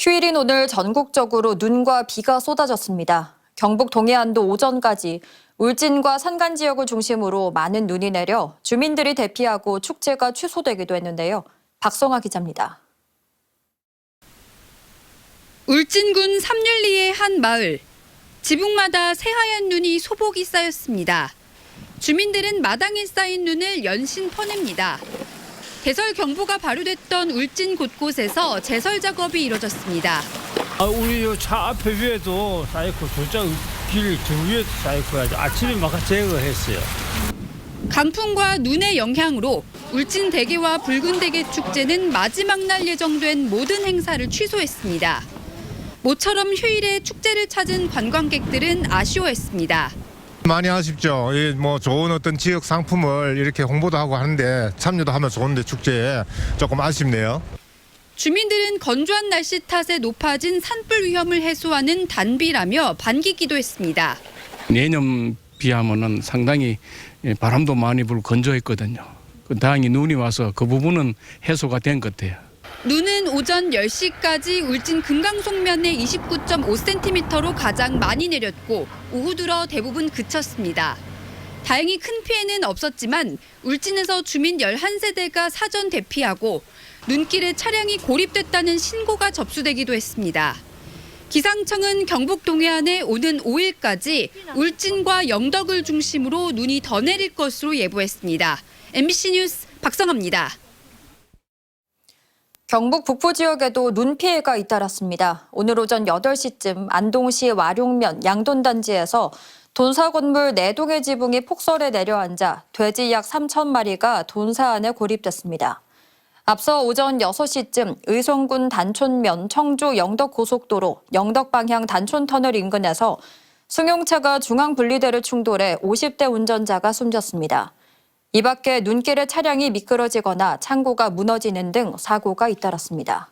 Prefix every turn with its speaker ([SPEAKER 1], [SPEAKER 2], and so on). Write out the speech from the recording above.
[SPEAKER 1] 휴일인 오늘 전국적으로 눈과 비가 쏟아졌습니다. 경북 동해안도 오전까지 울진과 산간 지역을 중심으로 많은 눈이 내려 주민들이 대피하고 축제가 취소되기도 했는데요. 박성아 기자입니다.
[SPEAKER 2] 울진군 삼윤리의 한 마을. 지붕마다 새하얀 눈이 소복이 쌓였습니다. 주민들은 마당에 쌓인 눈을 연신 퍼냅니다. 대설 경보가 발효됐던 울진 곳곳에서 제설 작업이 이뤄졌습니다.
[SPEAKER 3] 아, 우리 요 차 앞에 위에도 저쪽 길저 위에도 쌓였고 아침에 막 제거했어요.
[SPEAKER 2] 강풍과 눈의 영향으로 울진 대게와 붉은 대게 축제는 마지막 날 예정된 모든 행사를 취소했습니다. 모처럼 휴일에 축제를 찾은 관광객들은 아쉬워했습니다.
[SPEAKER 4] 많이 아쉽죠. 이뭐 좋은 어떤 지역 상품을 이렇게 홍보도 하고 하는데 참여도 하면 좋은데 축제에 조금 아쉽네요.
[SPEAKER 2] 주민들은 건조한 날씨 탓에 높아진 산불 위험을 해소하는 단비라며 반기기도 했습니다.
[SPEAKER 5] 내년 비하면은 상당히 예, 바람도 많이 불고 건조했거든요. 그 다행히 눈이 와서 그 부분은 해소가 된 것 같아요.
[SPEAKER 2] 눈은 오전 10시까지 울진 금강송면에 29.5cm로 가장 많이 내렸고 오후 들어 대부분 그쳤습니다. 다행히 큰 피해는 없었지만 울진에서 주민 11세대가 사전 대피하고 눈길에 차량이 고립됐다는 신고가 접수되기도 했습니다. 기상청은 경북 동해안에 오는 5일까지 울진과 영덕을 중심으로 눈이 더 내릴 것으로 예보했습니다. MBC 뉴스 박성합니다.
[SPEAKER 1] 경북 북부 지역에도 눈 피해가 잇따랐습니다. 오늘 오전 8시쯤 안동시 와룡면 양돈단지에서 돈사 건물 4동의 지붕이 폭설에 내려앉아 돼지 약 3천 마리가 돈사 안에 고립됐습니다. 앞서 오전 6시쯤 의성군 단촌면 청주 영덕 고속도로 영덕 방향 단촌 터널 인근에서 승용차가 중앙 분리대를 충돌해 50대 운전자가 숨졌습니다. 이 밖에 눈길에 차량이 미끄러지거나 창고가 무너지는 등 사고가 잇따랐습니다.